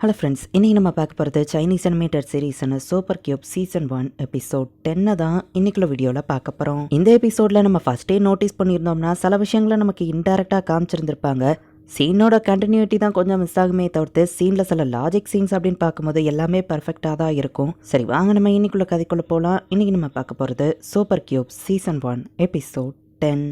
Hello friends இன்னைக்கு நம்ம பார்க்க போகிறது Chinese animated சீரீஸான super cube season one episode டென்னை தான் இன்னைக்குள்ள வீடியோவில் பார்க்க போகிறோம் இந்த எபிசோடில் நம்ம ஃபஸ்ட்டே நோட்டீஸ் பண்ணியிருந்தோம்னா சில விஷயங்களை நமக்கு இன்டெரக்டாக காமிச்சிருந்திருப்பாங்க. சீனோட கண்டினியூட்டி தான் கொஞ்சம் மிஸ் ஆகுமே தவிர்த்து சீனில் சில லாஜிக் சீன்ஸ் அப்படின்னு பார்க்கும்போது எல்லாமே பர்ஃபெக்டாக தான் இருக்கும். சரி வாங்க நம்ம இன்னைக்குள்ள கதைக்குள்ளே போகலாம் இன்றைக்கி நம்ம பார்க்க போகிறது super cube season one episode ten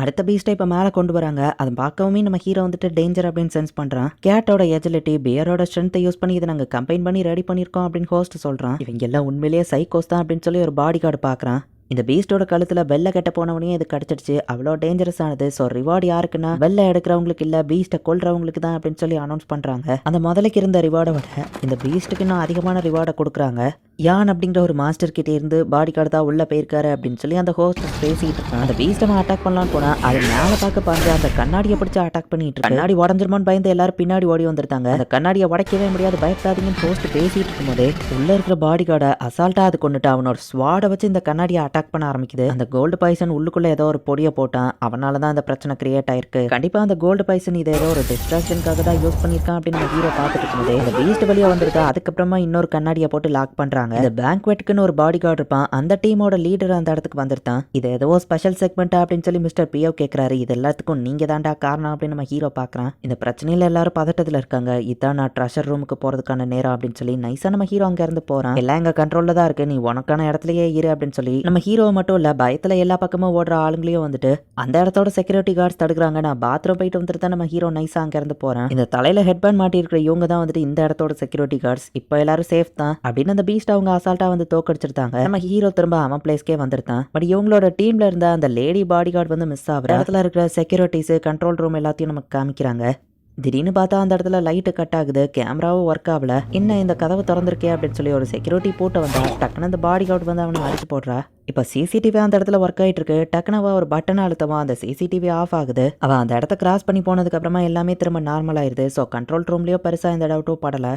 அடுத்த பீஸ்ட்டை இப்போ மேலே கொண்டு வராங்க. அதை பார்க்கவுமே நம்ம ஹீரோ வந்துட்டு டேஞ்சர் அப்படின்னு சென்ஸ் பண்ணுறான் கேட்டோட எஜிலிட்டி பியரோட ஸ்ட்ரென்த்தை யூஸ் பண்ணி இதை நாங்கள் கம்பைன் பண்ணி ரெடி பண்ணியிருக்கோம் அப்படின்னு ஹோஸ்ட் சொல்கிறான் இவங்க எல்லாம் உண்மையிலேயே சைக்கோஸ் தான் அப்படின்னு சொல்லி ஒரு பாடி கார்டு பார்க்குறான். இந்த பீஸ்டோட கழுத்தில் வெள்ளை கெட்ட போனவனையும் இது கடிச்சிடுச்சு. அவ்வளோ டேஞ்சரஸ் ஆனது. ஸோ ரிவார்டு யாருக்குன்னா வெள்ளை எடுக்கிறவங்களுக்கு இல்லை பீஸ்ட்டை கொள்றவங்களுக்கு தான் அப்படின்னு சொல்லி அனௌன்ஸ் பண்ணுறாங்க அந்த முதலுக்கு இருந்த ரிவார்டை விட இந்த பீஸ்ட்டுக்கு இன்னும் அதிகமான ரிவார்டை கொடுக்குறாங்க. யான் அப்படிங்கிற ஒரு மாஸ்டர் கிட்டே இருந்து பாடி கார்டு தான் உள்ள போயிருக்காரு அப்படின்னு சொல்லி அந்த ஹோஸ்ட் பேசிட்டு இருக்கான். அந்த பீஸ்ட்டை நான் அட்டாக் பண்ணலாம்னு போனா அது மேலே பார்க்க பாருங்க அந்த கண்ணாடியை பிடிச்சி அட்டாக் பண்ணிட்டு இருக்கு. கண்ணாடி உடஞ்சிருமான்னு பயந்து எல்லாரும் பின்னாடி ஓடி வந்திருந்தாங்க. அந்த கண்ணாடியை உடைக்கவே முடியாது பயப்படாதீங்கன்னு ஹோஸ்ட் பேசிட்டு இருக்கும்போதே உள்ள இருக்கிற பாடி கார்டை அசால்ட்டா அது கொண்டுட்டு அவனோட ஸ்வாடை வச்சு இந்த கண்ணாடியை அட்டாக் பண்ண ஆரம்பிக்குது. அந்த கோல்டு பாய்சன் உள்ளுக்குள்ள ஏதோ ஒரு பொடியை போட்டான். அவனால தான் அந்த பிரச்சனை கிரியேட் ஆயிருக்கு. கண்டிப்பா அந்த கோல்டு பாய்சன் இதை ஏதோ ஒரு டிஸ்ட்ராக்ஷனுக்காக தான் யூஸ் பண்ணிருக்கான் அப்படின்னு நம்ம ஹீரோ பார்த்துட்டு இருக்கும்போதே இந்த பீஸ்ட் வழியா வந்திருக்கா அதுக்கப்புறமா இன்னொரு கண்ணாடியை போட்டு லாக் பண்றாங்க. இந்த பேங்க்வெட்டுக்குன்னு ஒரு பாடி கார்டு இருப்பான். அந்த டீமோட லீடர் அந்த இடத்துக்கு வந்திருந்தான் இது ஏதோ ஸ்பெஷல் செக்மெண்ட் அப்படின்னு சொல்லி மிஸ்டர் பியோ கேட்கறாரு இது எல்லாத்துக்கும் நீங்க தாண்டா காரணம் அப்படின்னு நம்ம ஹீரோ பார்க்குறான் இந்த பிரச்சனையில எல்லாரும் பதட்டத்துல இருக்காங்க. இதான் நான் ட்ரெஷர் ரூமுக்கு போறதுக்கான நேரம் அப்படின்னு சொல்லி நைஸா நம்ம ஹீரோ அங்க இருந்து போறான். எல்லாம் எங்க கண்ட்ரோல்ல தான் இருக்கு. நீ உனக்கான இடத்துலயே இரு அப்படின்னு சொல்லி நம்ம ஹீரோவை மட்டும் இல்ல பயத்துல எல்லா பக்கமும் ஓடுற ஆளுங்களையும் வந்துட்டு அந்த இடத்தோட செக்யூரிட்டி கார்ட்ஸ் தடுக்கிறாங்க. நான் பாத்ரூம் போயிட்டு வந்துட்டு தான் நம்ம ஹீரோ நைஸாக அங்கே இருந்து போறேன். இந்த தலையில ஹெட்பேண்ட் மாட்டியிருக்கிற இவங்க தான் வந்துட்டு இந்த இடத்தோட செக்யூரிட்டி கார்ட்ஸ் இப்போ எல்லாரும் சேஃப் தான். அப்படின்னு அந்த பீஸ்ட் அவங்க அசால்ட்டா வந்து தோக்கடிச்சிருந்தாங்க. நம்ம ஹீரோ திரும்ப அவன் பிளேஸ்க்கே வந்திருக்கான் பட் இவங்களோட டீம்ல இருந்த அந்த லேடி பாடி கார்டு வந்து மிஸ் ஆகிற இடத்துல இருக்கிற செக்யூரிட்டிஸ் கண்ட்ரோல் ரூம் எல்லாத்தையும் நமக்கு காமிக்கிறாங்க. திடீர்னு பார்த்தா அந்த இடத்துல லைட்டு கட் ஆகுது கேமராவும் ஒர்க் ஆகல. என்ன இந்த கதவை திறந்திருக்கே அப்படின்னு சொல்லி ஒரு செக்யூரிட்டி போட்டு வந்தா டக்குன்னு அந்த பாடி கார்டு வந்து அவனை அடிச்சு போடுறா. இப்போ சிசிடிவி அந்த இடத்துல ஒர்க் ஆயிட்டு இருக்கு டக்குனவா ஒரு பட்டன் அழுத்தவா அந்த சிசிடிவி ஆஃப் ஆகுது. அவன் அந்த இடத்த கிராஸ் பண்ணி போனதுக்கு அப்புறமா எல்லாமே திரும்ப நார்மல் ஆயிருது ஸோ கண்ட்ரோல் ரூம்லயோ பெருசா இந்த டவுட்டோ படல.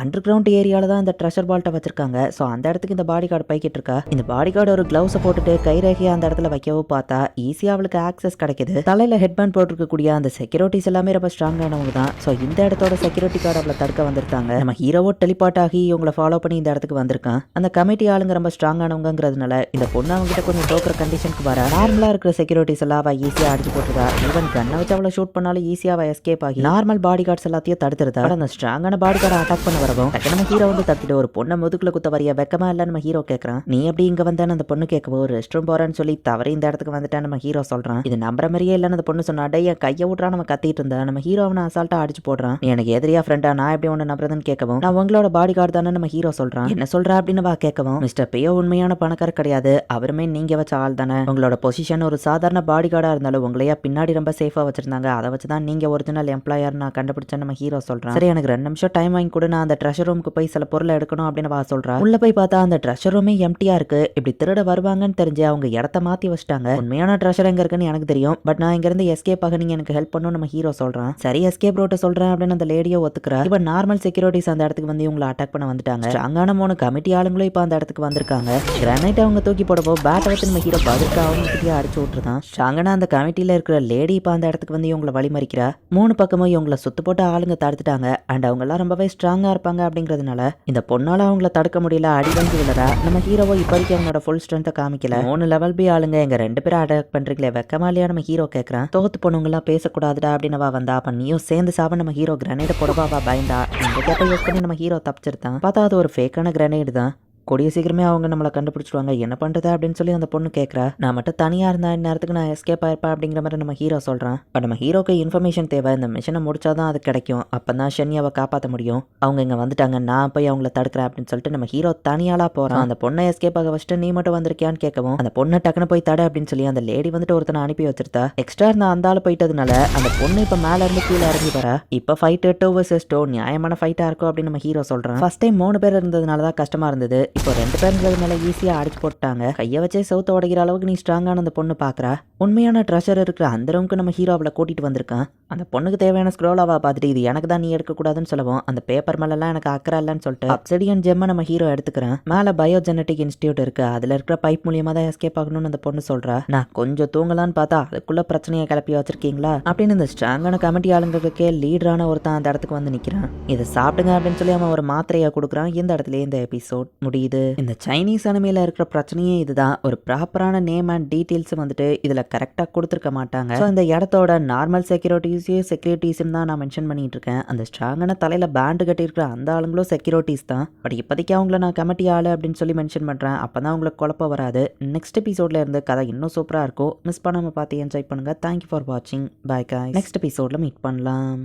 அண்டர் கிரவுண்ட் ஏரியாவில் தான் இந்த ட்ரெஷர் பால்ட்டை வச்சிருக்காங்க. ஸோ அந்த இடத்துக்கு இந்த பாடி கார்டு பைக்கிட்டு இருக்கா. இந்த பாடி கார்டு ஒரு க்ளவுஸை போட்டுட்டு கைரேகையை அந்த இடத்துல வைக்கவும் பார்த்தா ஈஸியாக அவளுக்கு ஆக்சஸ் கிடைக்குது. தலையில் ஹெட்பேண்ட் போட்டிருக்கக்கூடிய அந்த செக்யூரிட்டிஸ் எல்லாமே ரொம்ப ஸ்ட்ராங்கானவங்க தான். ஸோ இந்த இடத்தோட செக்யூரிட்டி கார்டு அவளை தடுக்க வந்திருக்காங்க. நம்ம ஹீரோவோ டெலிபாட் ஆகி இவங்களை ஃபாலோ பண்ணி இந்த இடத்துக்கு வந்திருக்கான். அந்த கமிட்டி ஆளுங்க ரொம்ப ஸ்ட்ராங்கானவங்கிறதுனால இந்த பொண்ணு அவங்க கிட்ட கொஞ்சம் டோக்கிற கண்டிஷனுக்கு வர. நார்மலாக இருக்கிற செக்யூரிட்டிஸ் எல்லாம் அவள் ஈஸியாக அடிச்சு போட்டுருக்கா. ஈவன் கண்ணை வச்சு அவளை ஷூட் பண்ணாலும் ஈஸியாக அவள் எஸ்கேப் ஆகி நார்மல் பாடி கார்ட்ஸ் எல்லாத்தையும் தடுத்துருதா? அந்த ஸ்ட்ராங்கான பாடி கார்டை அட்டாக் பண்ண வரவும் டக்குனு நம்ம ஹீரோ வந்து தத்திட்டு ஒரு பொண்ணை முதுகுல குத்த வரைய வெக்கமா இல்ல நம்ம ஹீரோ கேட்கறான் நீ எப்படி இங்க வந்தேன்னு அந்த பொண்ணு கேட்கவோ ரெஸ்ட் ரூம் போறேன்னு சொல்லி தவறி இந்த இடத்துக்கு வந்துட்டேன் நம்ம ஹீரோ சொல்றான். இது நம்புற மாதிரியே இல்லைன்னு அந்த பொண்ணு சொன்னா என் கையை விட்றா நம்ம கத்திட்டு இருந்தா நம்ம ஹீரோ அவனை அசால்ட்டா அடிச்சு போடுறான். எனக்கு எதிரியா ஃப்ரெண்டா நான் எப்படி ஒன்று நம்புறதுன்னு கேட்கவும் நான் உங்களோட பாடி கார்டு தானே நம்ம ஹீரோ சொல்றான். என்ன சொல்றா அப்படின்னு வா கேட்கவும். மிஸ்டர் பியோ உண்மையான பணக்காரர் கிடையாது. அவருமே நீங்க வச்ச ஆள் தானே. உங்களோட பொசிஷன் ஒரு சாதாரண பாடி கார்டா இருந்தாலும் உங்களையா பின்னாடி ரொம்ப சேஃபா வச்சிருந்தாங்க. அதை வச்சு தான் நீங்க ஒரிஜினல் எம்ப்ளாயர் நான் கண்டுபிடிச்சேன் நம்ம ஹீரோ சொல்றேன். சரி எனக்கு ரெண்டு நிமிஷம் டைம் வாங்கி கூட நான் அந்த ட்ரெஷர் ரூமுக்கு போய் சில பொருளை எடுக்கணும் அப்படின்னு வா சொல்றா. உள்ள போய் பார்த்தா அந்த ட்ரெஷர் ரூமே எம்டியா இருக்கு. இப்படி திருட வருவாங்கன்னு தெரிஞ்சு அவங்க இடத்த மாத்தி வச்சிட்டாங்க. உண்மையான ட்ரெஷர் எங்க இருக்குன்னு எனக்கு தெரியும். பட் நான் இங்க இருந்து எஸ்கேப் ஆக நீங்க எனக்கு ஹெல்ப் பண்ணும் நம்ம ஹீரோ சொல்றான். சரி எஸ்கேப் ரோட்ட சொல்றேன் அப்படின்னு அந்த லேடியோ ஒத்துக்கிறா. இப்ப நார்மல் செக்யூரிட்டிஸ் அந்த இடத்துக்கு வந்து இவங்களை அட்டாக் பண்ண வந்துட்டாங்க. அங்கான மூணு கமிட்டி ஆளுங்களும் இப்போ அந்த இடத்துக்கு வந்திருக்காங்க. கிரானைட் அவங்க தூக்கி போடப்போ பேட்டை வச்சு நம்ம ஹீரோ பதிர்க்கா அவங்க கிட்டே அடிச்சு விட்டுருதான் ஷாங்கனா அந்த கமிட்டியில இருக்கிற லேடி இப்போ அந்த இடத்துக்கு வந்து இவங்களை வழிமறிக்கிறா. மூணு பக்கமும் இவங்களை சுத்து போட்டு ஆளுங்க தடுத்துட்டாங்க. அண்ட் அவங்க எல்லாம் ரொம்பவே ஸ்ட்ராங்கா இருப்பாங்க அப்படிங்கிறதுனால இந்த பொண்ணால அவங்கள தடுக்க முடியல அடி வந்து விழறா. நம்ம ஹீரோவோ இப்போதைக்கு அவனோட ஃபுல் ஸ்ட்ரென்த்தை காமிக்கல. மூணு லெவல் பி ஆளுங்க எங்க ரெண்டு பேரும் அட்டாக் பண்றீங்களே வெக்கமா இல்லையா நம்ம ஹீரோ கேட்கறான் தோத்து பொண்ணுங்களாம் பேசக்கூடாதுடா அப்படின்னு வந்தா. அப்ப நீயும் சேர்ந்து சாவ நம்ம ஹீரோ கிரனேட் போடவா பயந்தா. இந்த கேப்பை யூஸ் பண்ணி நம்ம ஹீரோ தப்பிச்சிருந்தான் பார்த்தா அது ஒரு ஃபேக்கான கிரனைடு தான். கூடிய சீக்கிரமே அவங்க நம்மளை கண்டுபிடிச்சிடுவாங்க. என்ன பண்ணுறது அப்படின்னு சொல்லி அந்த பொண்ணு கேட்குறா நான் மட்டும் தனியாக இருந்தா நேரத்துக்கு நான் எஸ்கேப் ஆயிருப்பேன் அப்படிங்கிற மாதிரி நம்ம ஹீரோ சொல்கிறான் பட் நம்ம ஹீரோக்கு இன்ஃபர்மேஷன் தேவை. இந்த மிஷனை முடிச்சாதான் அது கிடைக்கும். அப்போ தான் ஷென்யாவை காப்பாற்ற முடியும். அவங்க இங்கே வந்துட்டாங்க. நான் போய் அவங்கள தடுக்கிறேன் அப்படின்னு சொல்லிட்டு நம்ம ஹீரோ தனியாலாக போகிறான் அந்த பொண்ணை எஸ்கேப் ஆக வச்சுட்டு நீ மட்டும் வந்திருக்கியான்னு கேட்கவும் அந்த பொண்ணை டக்குன்னு போய் தட அப்படின்னு சொல்லி அந்த லேடி வந்துட்டு ஒருத்தனை அனுப்பி வச்சிருத்தா. எக்ஸ்ட்ரா இருந்த அந்த ஆள் போயிட்டதுனால அந்த பொண்ணு இப்போ மேலே இருந்து கீழே இறங்கி வர. இப்போ ஃபைட் டூ வர்சஸ் டோ நியாயமான ஃபைட்டாக இருக்கும் அப்படின்னு நம்ம ஹீரோ சொல்கிறான் ஃபர்ஸ்ட் டைம் மூணு பேர் இருந்ததுனால தான் கஷ்டமாக இருந்தது. இப்போ ரெண்டு பேருங்கிறது மேலே ஈஸியாக அடிச்சு போட்டாங்க. கையை வச்சே சவுத்த உடைக்கிற அளவுக்கு நீ ஸ்ட்ராங்கான அந்த பொண்ணு பார்க்குறா உண்மையான ட்ரெஷர் இருக்கிற அந்த ரூமுக்கு நம்ம ஹீரோ அவளை வந்திருக்கான். அந்த பொண்ணுக்கு தேவையான ஸ்க்ரோலாவா பார்த்துட்டு இது எனக்கு தான் நீ எடுக்கக்கூடாதுன்னு சொல்லவும் அந்த பேப்பர் மேலெல்லாம் எனக்கு அக்கறை இல்லைன்னு சொல்லிட்டு அப்சடியன் ஜெம்மை நம்ம ஹீரோ எடுத்துக்கிறேன். மேலே பயோஜெனட்டிக் இன்ஸ்டியூட் இருக்கு. அதில் இருக்கிற பைப் மூலியமாக தான் எஸ்கேப் ஆகணும்னு அந்த பொண்ணு சொல்கிறா நான் கொஞ்சம் தூங்கலான்னு பார்த்தா அதுக்குள்ள பிரச்சனையை கிளப்பி வச்சிருக்கீங்களா? அப்படின்னு இந்த ஸ்ட்ராங்கான கமிட்டி ஆளுங்களுக்கே லீடரான ஒருத்தன் அந்த இடத்துக்கு வந்து நிற்கிறான் இதை சாப்பிடுங்க அப்படின்னு சொல்லி அவன் ஒரு மாத்திரையை கொடுக்குறான். இந்த இடத்துல இந்த எபிசோட் முடியும் முடியுது இந்த சைனீஸ் அனிமையில் இருக்கிற பிரச்சனையே இதுதான். ஒரு ப்ராப்பரான நேம் அண்ட் டீட்டெயில்ஸ் வந்துட்டு இதில் கரெக்டாக கொடுத்துருக்க மாட்டாங்க. ஸோ இந்த இடத்தோட நார்மல் செக்யூரிட்டிஸையும் செக்யூரிட்டிஸும் தான் நான் மென்ஷன் பண்ணிட்டு இருக்கேன். அந்த ஸ்ட்ராங்கான தலையில் பேண்டு கட்டியிருக்கிற அந்த ஆளுங்களும் செக்யூரிட்டிஸ் தான். பட் இப்போதைக்கு அவங்கள நான் கமிட்டி ஆளு அப்படின்னு சொல்லி மென்ஷன் பண்ணுறேன் அப்போ தான் உங்களுக்கு குழப்பம் வராது. நெக்ஸ்ட் எபிசோட்ல இருந்து கதை இன்னும் சூப்பராக இருக்கும். மிஸ் பண்ணாமல் பார்த்து என்ஜாய் பண்ணுங்கள் தேங்க்யூ ஃபார் வாட்சிங் பாய் காய் நெக்ஸ்ட் எபிசோடில் மீட் பண்ணலாம்.